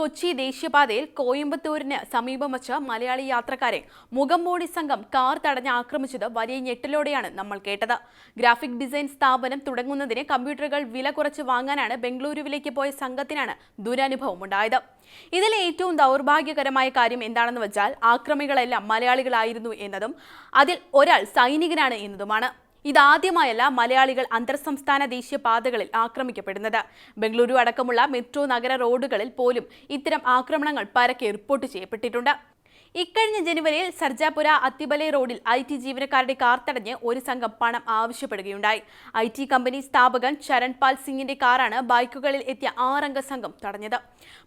കൊച്ചി ദേശീയപാതയിൽ കോയമ്പത്തൂരിന് സമീപം വച്ച് മലയാളി യാത്രക്കാരെ മുഖം മൂടി സംഘം കാർ തടഞ്ഞ് ആക്രമിച്ചത് വലിയ ഞെട്ടലോടെയാണ് നമ്മൾ കേട്ടത്. ഗ്രാഫിക് ഡിസൈൻ സ്ഥാപനം തുടങ്ങുന്നതിന് കമ്പ്യൂട്ടറുകൾ വില കുറച്ച് വാങ്ങാനാണ് ബംഗളൂരുവിലേക്ക് പോയ സംഘത്തിനാണ് ദുരനുഭവം ഉണ്ടായത് ഇതിലെ ഏറ്റവും ദൗർഭാഗ്യകരമായ കാര്യം എന്താണെന്ന് വെച്ചാൽ ആക്രമികളെല്ലാം മലയാളികളായിരുന്നു എന്നതും അതിൽ ഒരാൾ സൈനികനാണ് എന്നതുമാണ്. ഇതാദ്യമായല്ല മലയാളികൾ അന്തർ സംസ്ഥാന ദേശീയ പാതകളിൽ ആക്രമിക്കപ്പെടുന്നത്. ബംഗളൂരു അടക്കമുള്ള മെട്രോ നഗര റോഡുകളിൽ പോലും ഇത്തരം ആക്രമണങ്ങൾ പരക്കെ റിപ്പോർട്ട് ചെയ്യപ്പെട്ടിട്ടുണ്ട്. ഇക്കഴിഞ്ഞ ജനുവരിയിൽ സർജാപുര അത്തിബലെ റോഡിൽ ഐ ടി ജീവനക്കാരുടെ കാർ തടഞ്ഞ് ഒരു സംഘം പണം ആവശ്യപ്പെടുകയുണ്ടായി. ഐ ടി കമ്പനി സ്ഥാപകൻ ചരൺപാൽ സിംഗിന്റെ കാറാണ് ബൈക്കുകളിൽ എത്തിയ ആറംഗ സംഘം തടഞ്ഞത്.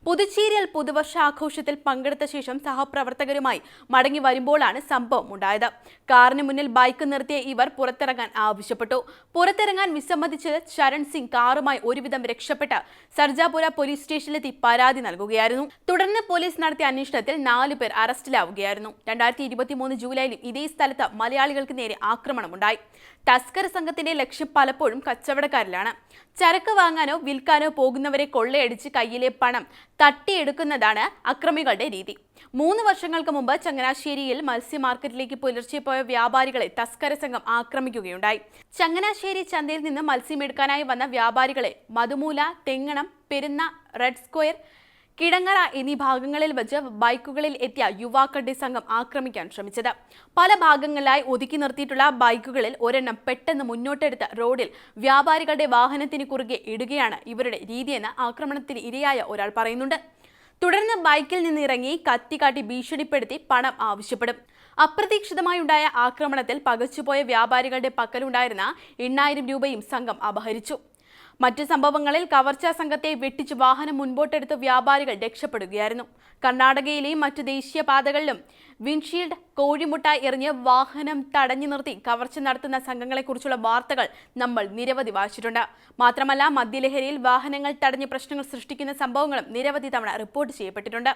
പുതുച്ചേരിയിൽ പുതുവർഷാഘോഷത്തിൽ പങ്കെടുത്ത ശേഷം സഹപ്രവർത്തകരുമായി മടങ്ങി വരുമ്പോഴാണ് സംഭവം ഉണ്ടായത്. കാറിന് മുന്നിൽ ബൈക്ക് നിർത്തിയ ഇവർ പുറത്തിറങ്ങാൻ ആവശ്യപ്പെട്ടു. പുറത്തിറങ്ങാൻ വിസമ്മതിച്ച് ചരൺ സിംഗ് കാറുമായി ഒരുവിധം രക്ഷപ്പെട്ട് സർജാപുര പോലീസ് സ്റ്റേഷനിലെത്തി പരാതി നൽകുകയായിരുന്നു. തുടർന്ന് പോലീസ് നടത്തിയ അന്വേഷണത്തിൽ നാലു പേർ അറസ്റ്റിലാവുകയായിരുന്നു രണ്ടായിരത്തി ഇരുപത്തി മൂന്ന് ജൂലൈയിലും ഇതേ സ്ഥലത്ത് മലയാളികൾക്ക് നേരെ ആക്രമണമുണ്ടായി. തസ്കർ സംഘത്തിന്റെ ലക്ഷ്യം പലപ്പോഴും കച്ചവടക്കാരിലാണ്. ചരക്ക് വാങ്ങാനോ വിൽക്കാനോ പോകുന്നവരെ കൊള്ളയടിച്ച് കയ്യിലെ പണം തട്ടിയെടുക്കുന്നതാണ് അക്രമികളുടെ രീതി. മൂന്ന് വർഷങ്ങൾക്ക് മുമ്പ് ചങ്ങനാശ്ശേരിയിൽ മത്സ്യ മാർക്കറ്റിലേക്ക് പുലർച്ചെ പോയ വ്യാപാരികളെ തസ്കര സംഘം ആക്രമിക്കുകയുണ്ടായി. ചങ്ങനാശ്ശേരി ചന്തയിൽ നിന്ന് മത്സ്യം എടുക്കാനായി വന്ന വ്യാപാരികളെ മധുമൂല തെങ്ങണം പെരുന്ന റെഡ് സ്ക്വയർ കിടങ്ങറ എന്നീ ഭാഗങ്ങളിൽ വെച്ച് ബൈക്കുകളിൽ എത്തിയ യുവാക്കളുടെ സംഘം ആക്രമിക്കാൻ ശ്രമിച്ചത്. പല ഭാഗങ്ങളിലായി ഒതുക്കി നിർത്തിയിട്ടുള്ള ബൈക്കുകളിൽ ഒരെണ്ണം പെട്ടെന്ന് മുന്നോട്ടെടുത്ത് റോഡിൽ വ്യാപാരികളുടെ വാഹനത്തിന് കുറുകെ ഇടുകയാണ് ഇവരുടെ രീതിയെന്ന് ആക്രമണത്തിന് ഇരയായ ഒരാൾ പറയുന്നുണ്ട്. തുടർന്ന് ബൈക്കിൽ നിന്ന് ഇറങ്ങി കത്തിക്കാട്ടി ഭീഷണിപ്പെടുത്തി പണം ആവശ്യപ്പെടും. അപ്രതീക്ഷിതമായി ഉണ്ടായ ആക്രമണത്തിൽ പകച്ചുപോയ വ്യാപാരികളുടെ പക്കലുണ്ടായിരുന്ന എണ്ണായിരം രൂപയും സംഘം അപഹരിച്ചു. മറ്റു സംഭവങ്ങളിൽ കവർച്ചാ സംഘത്തെ വെട്ടിച്ച് വാഹനം മുൻപോട്ടെടുത്ത് വ്യാപാരികൾ രക്ഷപ്പെടുകയായിരുന്നു. കർണാടകയിലെയും മറ്റു ദേശീയപാതകളിലും വിൻഷീൽഡ് കോഴിമുട്ട എറിഞ്ഞ് വാഹനം തടഞ്ഞു നിർത്തി കവർച്ച നടത്തുന്ന സംഘങ്ങളെക്കുറിച്ചുള്ള വാർത്തകൾ നമ്മൾ നിരവധി വായിച്ചിട്ടുണ്ട്. മാത്രമല്ല മദ്യലഹരിയിൽ വാഹനങ്ങൾ തടഞ്ഞ് പ്രശ്നങ്ങൾ സൃഷ്ടിക്കുന്ന സംഭവങ്ങളും നിരവധി തവണ റിപ്പോർട്ട് ചെയ്യപ്പെട്ടിട്ടുണ്ട്.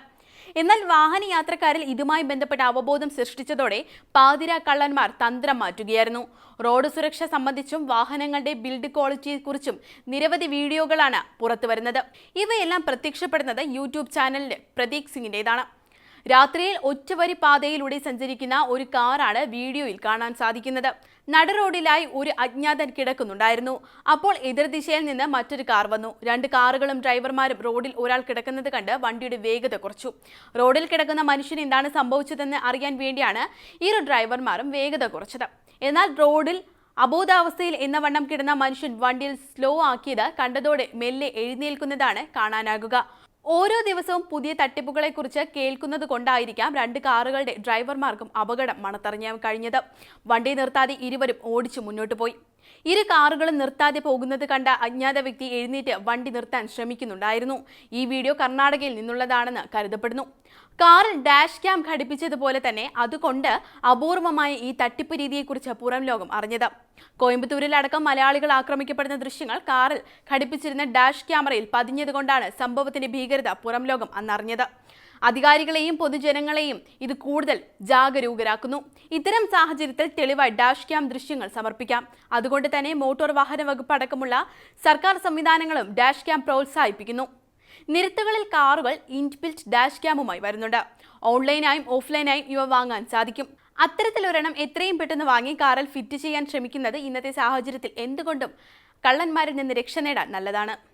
എന്നാൽ വാഹന യാത്രക്കാരിൽ ഇതുമായി ബന്ധപ്പെട്ട അവബോധം സൃഷ്ടിച്ചതോടെ പാതിര കള്ളന്മാർ തന്ത്രം മാറ്റുകയായിരുന്നു. റോഡ് സുരക്ഷ സംബന്ധിച്ചും വാഹനങ്ങളുടെ ബിൽഡ് ക്വാളിറ്റിയെക്കുറിച്ചും നിരവധി വീഡിയോകളാണ് പുറത്തുവരുന്നത്. ഇവയെല്ലാം പ്രത്യക്ഷപ്പെടുന്നത് യൂട്യൂബ് ചാനലിൽ പ്രതീക് സിംഗിന്റെതാണ് രാത്രിയിൽ ഒറ്റവരി പാതയിലൂടെ സഞ്ചരിക്കുന്ന ഒരു കാറാണ് വീഡിയോയിൽ കാണാൻ സാധിക്കുന്നത്. നട റോഡിലായി ഒരു അജ്ഞാതൻ കിടക്കുന്നുണ്ടായിരുന്നു. അപ്പോൾ എതിർദിശയിൽ നിന്ന് മറ്റൊരു കാർ വന്നു. രണ്ട് കാറുകളും ഡ്രൈവർമാരും റോഡിൽ ഒരാൾ കിടക്കുന്നത് കണ്ട് വണ്ടിയുടെ വേഗത കുറച്ചു. റോഡിൽ കിടക്കുന്ന മനുഷ്യന് എന്താണ് സംഭവിച്ചതെന്ന് അറിയാൻ വേണ്ടിയാണ് ഇരു ഡ്രൈവർമാരും വേഗത കുറച്ചത്. എന്നാൽ റോഡിൽ അബോധാവസ്ഥയിൽ എന്ന വണ്ണം കിടന്ന മനുഷ്യൻ വണ്ടിയിൽ സ്ലോ ആക്കിയത് കണ്ടതോടെ മെല്ലെ എഴുന്നേൽക്കുന്നതാണ് കാണാനാകുക. ഓരോ ദിവസവും പുതിയ തട്ടിപ്പുകളെക്കുറിച്ച് കേൾക്കുന്നത് കൊണ്ടായിരിക്കാം രണ്ട് കാറുകളുടെ ഡ്രൈവർമാർക്കും അപകടം മണത്തറിഞ്ഞ കഴിഞ്ഞത്. വണ്ടി നിർത്താതെ ഇരുവരും ഓടിച്ചു മുന്നോട്ട് പോയി. ഇരു കാറുകളും നിർത്താതെ പോകുന്നത് കണ്ട അജ്ഞാത വ്യക്തി എഴുന്നേറ്റ് വണ്ടി നിർത്താൻ ശ്രമിക്കുന്നുണ്ടായിരുന്നു. ഈ വീഡിയോ കർണാടകയിൽ നിന്നുള്ളതാണെന്ന് കരുതപ്പെടുന്നു. കാറിൽ ഡാഷ് ക്യാം ഘടിപ്പിച്ചതുപോലെ തന്നെ അതുകൊണ്ട് അപൂർവമായ ഈ തട്ടിപ്പ് രീതിയെക്കുറിച്ച് പുറം ലോകം അറിഞ്ഞത്. കോയമ്പത്തൂരിലടക്കം മലയാളികൾ ആക്രമിക്കപ്പെടുന്ന ദൃശ്യങ്ങൾ കാറിൽ ഘടിപ്പിച്ചിരുന്ന ഡാഷ് ക്യാമറയിൽ പതിഞ്ഞതുകൊണ്ടാണ് സംഭവത്തിന്റെ ഭീകരത പുറം ലോകം അന്നറിഞ്ഞത്. അധികാരികളെയും പൊതുജനങ്ങളെയും ഇത് കൂടുതൽ ജാഗരൂകരാക്കുന്നു. ഇത്തരം സാഹചര്യത്തിൽ തെളിവായി ഡാഷ് ക്യാം ദൃശ്യങ്ങൾ സമർപ്പിക്കാം. അതുകൊണ്ട് തന്നെ മോട്ടോർ വാഹന വകുപ്പ് അടക്കമുള്ള സർക്കാർ സംവിധാനങ്ങളും ഡാഷ് ക്യാം പ്രോത്സാഹിപ്പിക്കുന്നു. നിരത്തുകളിൽ കാറുകൾ ഇൻബിൽറ്റ് ഡാഷ് ക്യാമുമായി വരുന്നുണ്ട്. ഓൺലൈനായും ഓഫ്ലൈനായും ഇവ വാങ്ങാൻ സാധിക്കും. അത്തരത്തിലൊരെണ്ണം എത്രയും പെട്ടെന്ന് വാങ്ങി കാറിൽ ഫിറ്റ് ചെയ്യാൻ ശ്രമിക്കുന്നത് ഇന്നത്തെ സാഹചര്യത്തിൽ എന്തുകൊണ്ടും കള്ളന്മാരിൽ നിന്ന് രക്ഷ നേടാൻ നല്ലതാണ്.